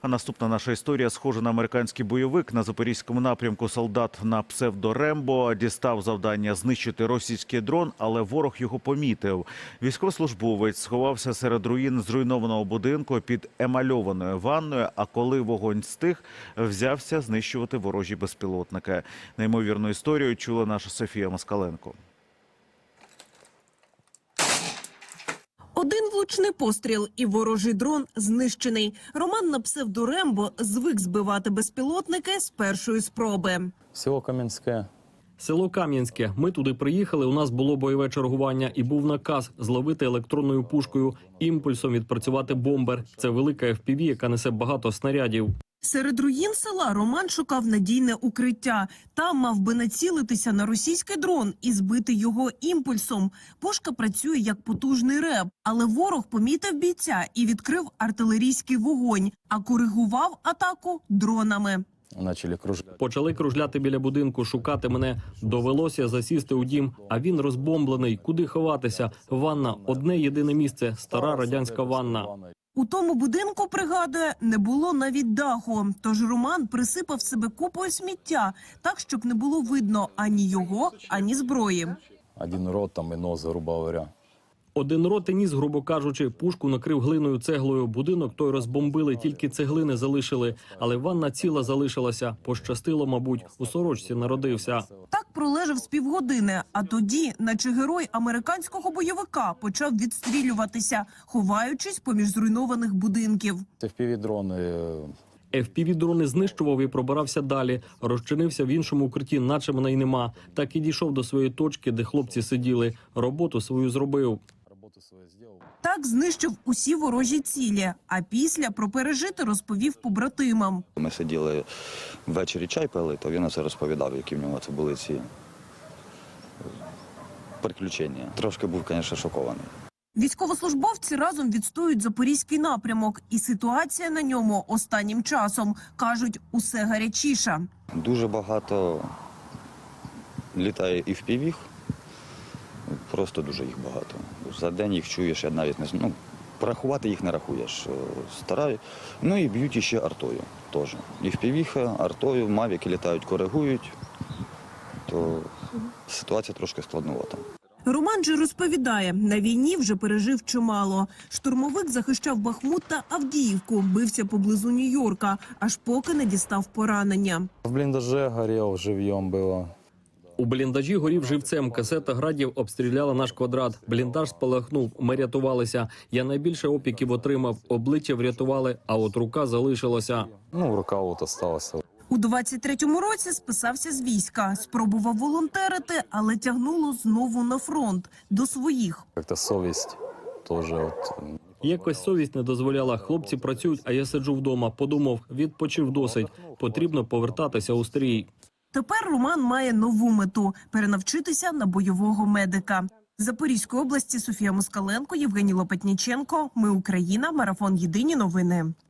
А наступна наша історія схожа на американський бойовик на запорізькому напрямку. Солдат на псевдо Рембо дістав завдання знищити російський дрон, але ворог його помітив. Військовослужбовець сховався серед руїн зруйнованого будинку під емальованою ванною. А коли вогонь стих, взявся знищувати ворожі безпілотники. Неймовірну історію чула наша Софія Москаленко. Один влучний постріл і ворожий дрон знищений. Роман на псевдорембо звик збивати безпілотники з першої спроби. Село Кам'янське. Село Кам'янське. Ми туди приїхали. У нас було бойове чергування, і був наказ зловити електронною пушкою імпульсом відпрацювати бомбер. Це велика FPV, яка несе багато снарядів. Серед руїн села Роман шукав надійне укриття. Там мав би націлитися на російський дрон і збити його імпульсом. Пушка працює як потужний реп, але ворог помітив бійця і відкрив артилерійський вогонь, а коригував атаку дронами. Почали кружляти. Почали кружляти біля будинку, шукати мене. Довелося засісти у дім. А він розбомблений. Куди ховатися? Ванна одне єдине місце. Стара радянська ванна. У тому будинку, пригадує, не було навіть даху. Тож Роман присипав себе купою сміття, так щоб не було видно ані його, ані зброї. Один рот там і нос, грубо говоря. Один рот і ніс, грубо кажучи, пушку накрив глиною цеглою. Будинок той розбомбили, тільки цеглини залишили. Але ванна ціла залишилася. Пощастило, мабуть, у сорочці народився. Так пролежав з півгодини, а тоді, наче герой американського бойовика, почав відстрілюватися, ховаючись поміж зруйнованих будинків. Це впівдрони. FPV-дрони знищував і пробирався далі. Розчинився в іншому укритті, наче мене й нема. Так і дійшов до своєї точки, де хлопці сиділи. Роботу свою зробив. Роботу свою зробив. Так знищив усі ворожі цілі. А після про пережити розповів побратимам. Ми сиділи ввечері чай пили, то він це розповідав, які в нього це були ці е, приключення. Трошки був, звісно, шокований. Військовослужбовці разом відстоюють запорізький напрямок, і ситуація на ньому останнім часом кажуть усе гарячіша. Дуже багато літає і в півіх, просто дуже їх багато. За день їх чуєш, я навіть не. Ну, порахувати їх не рахуєш. Е, Стараю. Ну і б'ють іще артою теж. І в півіха, артою, мавіки літають, коригують, то ситуація трошки складнувата. Роман же розповідає, на війні вже пережив чимало. Штурмовик захищав Бахмут та Авдіївку, бився поблизу Нью-Йорка, аж поки не дістав поранення. В бліндаже горів, живьом було. У бліндажі горів живцем. Касета градів обстріляла наш квадрат. Бліндаж спалахнув. Ми рятувалися. Я найбільше опіків отримав. Обличчя врятували, а от рука залишилася. Ну, рука от осталася. У 23-му році списався з війська, спробував волонтерити, але тягнуло знову на фронт до своїх. Як-то совість теж от. Якось совість не дозволяла. Хлопці працюють, а я сиджу вдома. Подумав, відпочив досить. Потрібно повертатися у стрій. Тепер Роман має нову мету перенавчитися на бойового медика. Запорізької області Софія Москаленко, Євгеній Лопатніченко. Ми Україна. Марафон Єдині новини.